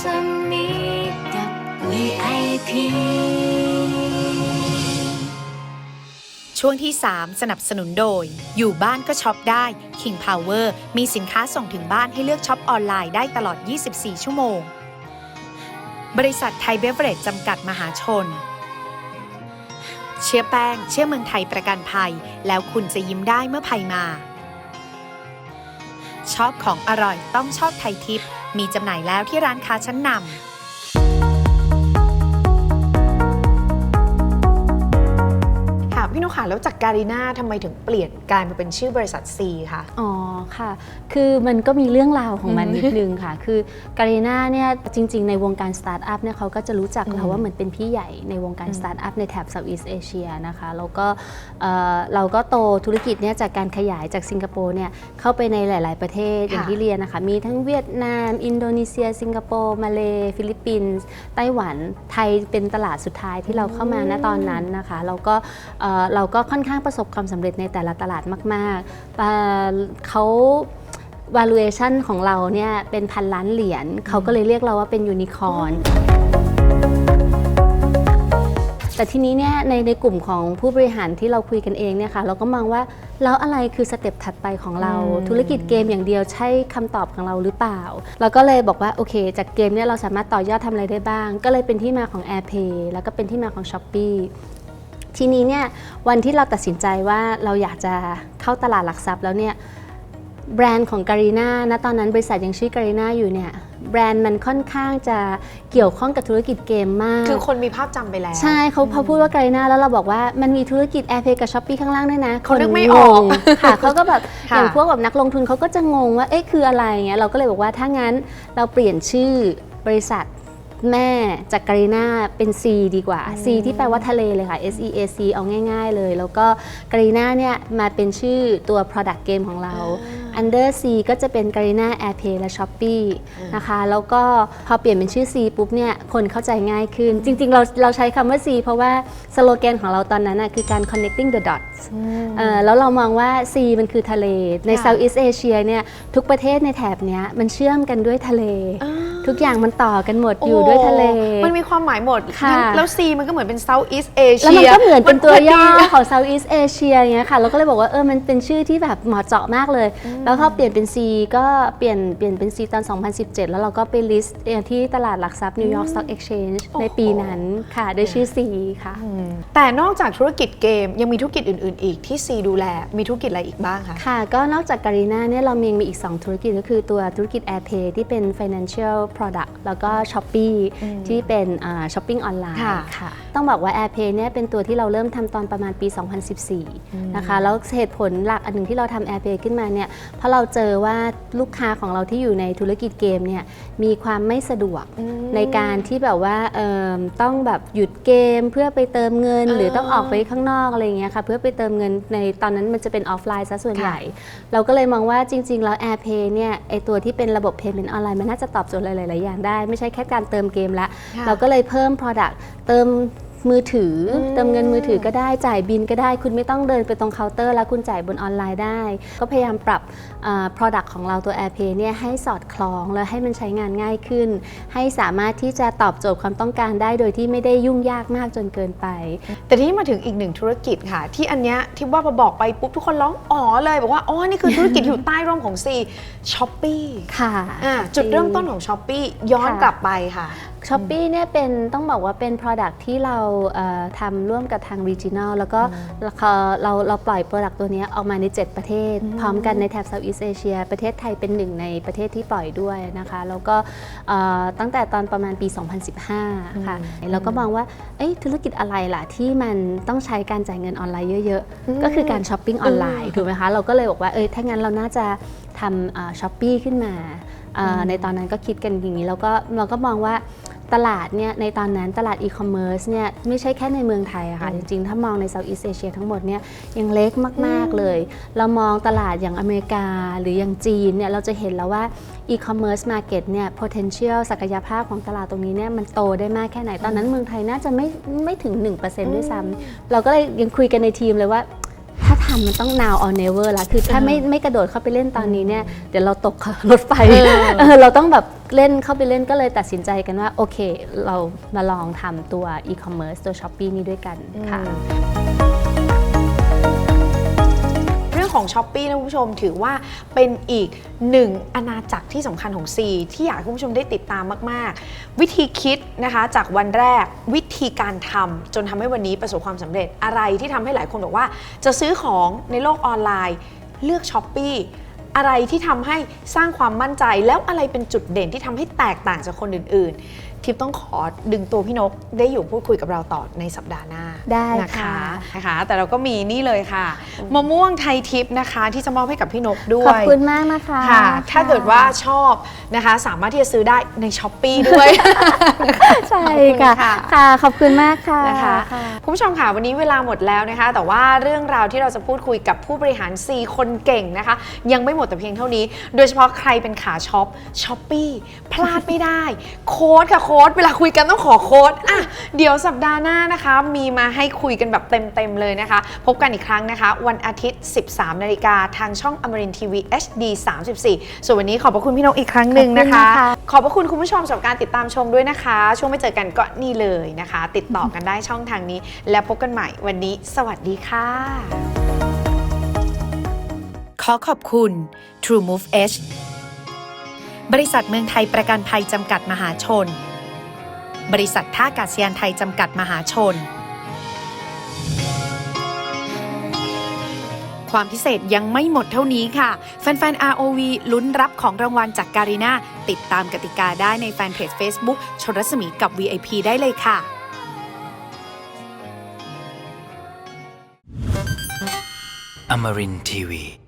สมีกับ VIP ช่วงที่ 3 สนับสนุนโดย อยู่บ้านก็ช็อปได้ King Power มีสินค้าส่งถึงบ้านให้เลือกช็อปออนไลน์ได้ตลอด 24 ชั่วโมง บริษัทไทยเบเวอเรจจำกัดมหาชน เชื่อแป้ง เชื่อเมืองไทยประกันภัย แล้วคุณจะยิ้มได้เมื่อภัยมา ชอบของอร่อยต้องชอบไทยทิป มีจำหน่ายแล้วที่ร้านค้าชั้นนำ นุค่ะแล้วจากการีนาทำไมถึงเปลี่ยนกลายมาเป็นชื่อบริษัท C คะ อ๋อค่ะ คือมันก็มีเรื่องราวของมันอืมนิดนึงค่ะ คือการีนาเนี่ยจริง ๆ ในวงการสตาร์ทอัพเนี่ยเขาก็จะรู้จักเราอืมว่าเหมือนเป็นพี่ใหญ่ในวงการอืม สตาร์ทอัพในแถบเซาท์อีสเอเชียนะคะแล้วก็เอ่อเราก็โตธุรกิจเนี่ยจากการขยายจากสิงคโปร์เนี่ยเข้าไปในหลาย ๆ ประเทศอย่างที่เรียนนะคะ มีทั้งเวียดนาม อินโดนีเซีย สิงคโปร์มาเลฟิลิปปินส์ไต้หวันไทยเป็นตลาดสุดท้ายที่เราเข้ามาณตอนนั้นนะคะแล้วก็เอ่อเราก็ค่อนข้างประสบความสำเร็จในแต่ละตลาดมากๆเอ่อเขา valuation ของเราเนี่ยเป็นพันล้านเหรียญเขาก็เลยเรียกเราว่าเป็นยูนิคอร์นแต่ทีนี้เนี่ยในในกลุ่มของผู้บริหารที่เราคุยกันเองเนี่ยค่ะเราก็มองว่าแล้วอะไรคือสเต็ปถัดไปของเราอืมธุรกิจเกมอย่างเดียวใช่คำตอบของเราหรือเปล่า เราก็เลยบอกว่าโอเค จากเกมเนี่ยเราสามารถต่อยอดทำอะไรได้บ้าง ก็เลยเป็นที่มาของ AirPay แล้วก็เป็นที่มาของ s h อ p e e ทีนี้เนี่ยวันที่เราตัดสินใจว่าเราอยากจะเข้าตลาดหลักทรัพย์แล้วเนี่ยแบรนด์ของการีนาณตอนนั้นบริษัทยังชื่อการีนาอยู่เนี่ยแบรนด์มันค่อนข้างจะเกี่ยวข้องกับธุรกิจเกมมาก คือคนมีภาพจำไปแล้ว ใช่เขาพอพูดว่าไกลหน้าแล้วเราบอกว่ามันมีธุรกิจ AirPay กับ s h อ p e e ข้างล่างด้วยนะเขานึกไม่งออกงค่ะเขาก็แบบค่ะอย่างพวกแบบนักลงทุนเขาก็จะงงว่าเอ๊ะคืออะไรเงี้ยเราก็เลยบอกว่าถ้างั้นเราเปลี่ยนชื่อบริษัท แม่จากการีนาเป็น C ดีกว่า C ที่แปลว่าทะเลเลยค่ะ S E A C เอาง่าย ๆ เลย แล้วก็การีนาเนี่ยมาเป็นชื่อตัว product game ของเรา Under C ก็จะเป็นการีนา AirPay และ Shopee นะคะ แล้วก็พอเปลี่ยนเป็นชื่อ C ปุ๊บเนี่ยคนเข้าใจง่ายขึ้น จริง ๆ เราเราใช้คำว่า C เพราะว่าสโลแกนของเราตอนนั้นน่ะคือการ connecting the dots เอ่อแล้วเรามองว่า C มันคือทะเล ในค่ะ Southeast Asia เนี่ยทุกประเทศในแถบเนี้ยมันเชื่อมกันด้วยทะเลอ่า ทุกอย่างมันต่อกันหมดอยู่ด้วยทะเลโอ้มันมีความหมายหมดค่ะงั้นแล้ว C มันก็เหมือนเป็น Southeast แล้ว Asia มันก็เหมือนเป็นตัวย่อมันพดีของ Southeast Asia อย่างเงี้ยค่ะ เราก็เลยบอกว่าเออมันเป็นชื่อที่แบบเหมาะเจาะมากเลย แล้วพอเปลี่ยนเป็น C ก็เปลี่ยนเปลี่ยนเป็น C ตอน 2017 แล้วเราก็ไปลิสต์ที่ตลาดหลักทรัพย์ New York Stock Exchange ในปีนั้นค่ะด้วยชื่อ C ค่ะ แต่นอกจากธุรกิจเกมยังมีธุรกิจอื่น ๆ อีกที่ C ดูแลมีธุรกิจอะไรอีกบ้างคะค่ะ ก็นอกจากการีนาเนี่ยเรามีมีอีก 2 ธุรกิจก็คือตัวธุรกิจ AirPay ที่เป็น financial product แล้วก็ Shopee ที่เป็นช้อปปิ้งออนไลน์ค่ะค่ะต้องบอกว่า AirPay เนี่ยเป็นตัวที่เราเริ่มทำตอนประมาณปี 2014 นะคะ แล้วเหตุผลหลักอันหนึ่งที่เราทำ AirPay ขึ้นมาเนี่ยเพราะเราเจอว่าลูกค้าของเราที่อยู่ในธุรกิจเกมเนี่ยมีความไม่สะดวกในการที่แบบว่าเอิ่มต้องแบบหยุดเกมเพื่อไปเติมเงิน หรือต้องออกไปข้างนอกอะไรอย่างเงี้ยค่ะเพื่อไปเติมเงินในตอนนั้นมันจะเป็นออฟไลน์ซะส่วนใหญ่ เราก็เลยมองว่าจริง ๆ แล้ว AirPay เนี่ยไอตัวที่เป็นระบบ Payment ออนไลน์มันน่าจะตอบโจทย์หลายๆ อย่างได้ ไม่ใช่แค่การเติมเกมละค่ะเราก็เลยเพิ่ม Product เติม มือถืออมเติมเงินมือถือก็ได้จ่ายบินก็ได้ คุณไม่ต้องเดินไปตรงเคาน์เตอร์ แล้วคุณจ่ายบนออนไลน์ได้ ก็พยายามปรับอ่า Product ของเราตัว AirPay เนี่ยให้สอดคล้องและให้มันใช้งานง่ายขึ้น ให้สามารถที่จะตอบโจทย์ความต้องการได้โดยที่ไม่ได้ยุ่งยากมากจนเกินไป แต่ที่มาถึงอีกหนึ่งธุรกิจค่ะ ที่อันเนี้ยที่ว่าพอบอกไปปุ๊บทุกคนร้องอ๋อเลยบอกว่าอ๋อนี่คือธุรกิจ อยู่ใต้ร่มของ C Shopee ค่ะอ่าจุดเริ่มต้นของ Shopee ย้อนค่ะ กลับไปค่ะ ช้อปปีเนี่ยเป็นต้องบอกว่าเป็น Product ที่เราเอ่อทำร่วมกับทาง Regional แล้วก็เราเราเราปล่อย Product ตัวเนี้ยออกมาใน 7 ประเทศ พร้อมกันในแถบ Southeast Asia ประเทศไทยเป็นหนึ่งในประเทศที่ปล่อยด้วยนะคะ แล้วก็เอ่อตั้งแต่ตอนประมาณปี 2015 ค่ะเราก็มองว่าเอ้ยธุรกิจอะไรล่ะ ที่มันต้องใช้การจ่ายเงินออนไลน์เยอะอืมๆก็คือการช้อปปิ้งออนไลน์อืมถูกไหมคะเราก็เลยบอกว่าเอ้ยถ้างั้นเราน่าจะทำช้อปปีขึ้นมาเอ่ออในตอนนั้นก็คิดกันอย่างนี้แล้วก็เราก็มองว่า ตลาดเนี่ยในตอนนั้นตลาดอีคอมเมิร์ซเนี่ยไม่ใช่แค่ในเมืองไทยอะค่ะ จริงๆ ถ้ามองในเซาท์อีสเอเชียทั้งหมดเนี่ยยังเล็กมากๆเลย เรามองตลาดอย่างอเมริกาหรืออย่างจีนเนี่ยเราจะเห็นแล้วว่าอีคอมเมิร์ซมาร์เก็ตเนี่ย potential ศักยภาพของตลาดตรงนี้เนี่ยมันโตได้มากแค่ไหน ตอนนั้นเมืองไทยน่าจะไม่ไม่ถึง 1%ด้วยซ้ำเราก็เลยยังคุยกันในทีมเลยว่าถ้าททันมันต้อง now or never ละคือถ้าไม่ไม่กระโดดเข้าไปเล่นตอนนี้เนี่ย เดี๋ยวเราตกรถไฟเออเออเราต้องแบบ เล่นเข้าไปเล่นก็เลยตัดสินใจกันว่า โอเค เรามาลองทำตัว e-commerce ตัว s h อ p e e นี้ด้วยกันค่ะเรื่องของช้อปปี้นะคุณผู้ชมถือว่าเป็นอีกหนึ่งอาณาจักรที่สำคัญของ C ที่อยากให้คุณผู้ชมได้ติดตามมาก ๆ วิธีคิดนะคะจากวันแรกวิธีการทำจนทำให้วันนี้ประสบความสำเร็จอะไรที่ทำให้หลายคนบอกว่า จะซื้อของในโลกออนไลน์ เลือกช้อปปี้ อะไรที่ทำให้สร้างความมั่นใจ แล้วอะไรเป็นจุดเด่นที่ทำให้แตกต่างจากคนอื่น ทิพย์ต้องขอดึงตัวพี่นกได้อยู่พูดคุยกับเราต่อในสัปดาห์หน้าได้นะคะค่ะนะคะ แต่เราก็มีนี่เลยค่ะมะม่วงไทยทิพย์นะคะที่จะมอบให้กับพี่นกด้วย ขอบคุณมากนะคะค่ะ ถ้าเกิดว่าชอบนะคะ สามารถที่จะซื้อได้ในช้อปปีด้วย ใช่ขอบคุณค่ะค่ะค่ะ ขอบคุณมากค่ะนะคะคุณผู้ชมค่ะวันนี้เวลาหมดแล้วนะคะ แต่ว่าเรื่องราวที่เราจะพูดคุยกับผู้บริหาร 4 คนเก่งนะคะ ยังไม่หมดแต่เพียงเท่านี้ โดยเฉพาะใครเป็นขาช็อปช้อปปี้พลาดไม่ได้ โค้ดค่ะโค้ดเวลาคุยกันต้องขอโค้ดอะเดี๋ยวสัปดาห์หน้านะคะ มีมาให้คุยกันแบบเต็มๆเลยนะคะ พบกันอีกครั้งนะคะ วันอาทิตย์ 13 นาฬิกาทางช่องอมรินทีวี HD 34 ส่วนวันนี้ขอบพระคุณพี่นกอีกครั้งหนึ่งนะคะ ขอบคุณนะคะขอบพระคุณคุณผู้ชมสำหรับการติดตามชมด้วยนะคะ ช่วงไม่เจอกันก็นี่เลยนะคะ ติดต่อกันได้ช่องทางนี้ แล้วพบกันใหม่วันนี้ สวัสดีค่ะ ขอขอบคุณ True Move Edge บริษัทเมืองไทยประกันภัยจำกัดมหาชน บริษัทท่าอากาศยานไทยจำกัดมหาชน ความพิเศษยังไม่หมดเท่านี้ค่ะ แฟนๆ ROV ลุ้นรับของรางวัลจากการีนาติดตามกติกาได้ในแฟนเพจ Facebook ชนรัศมีกับ VIP ได้เลยค่ะ Amarin Tiwi.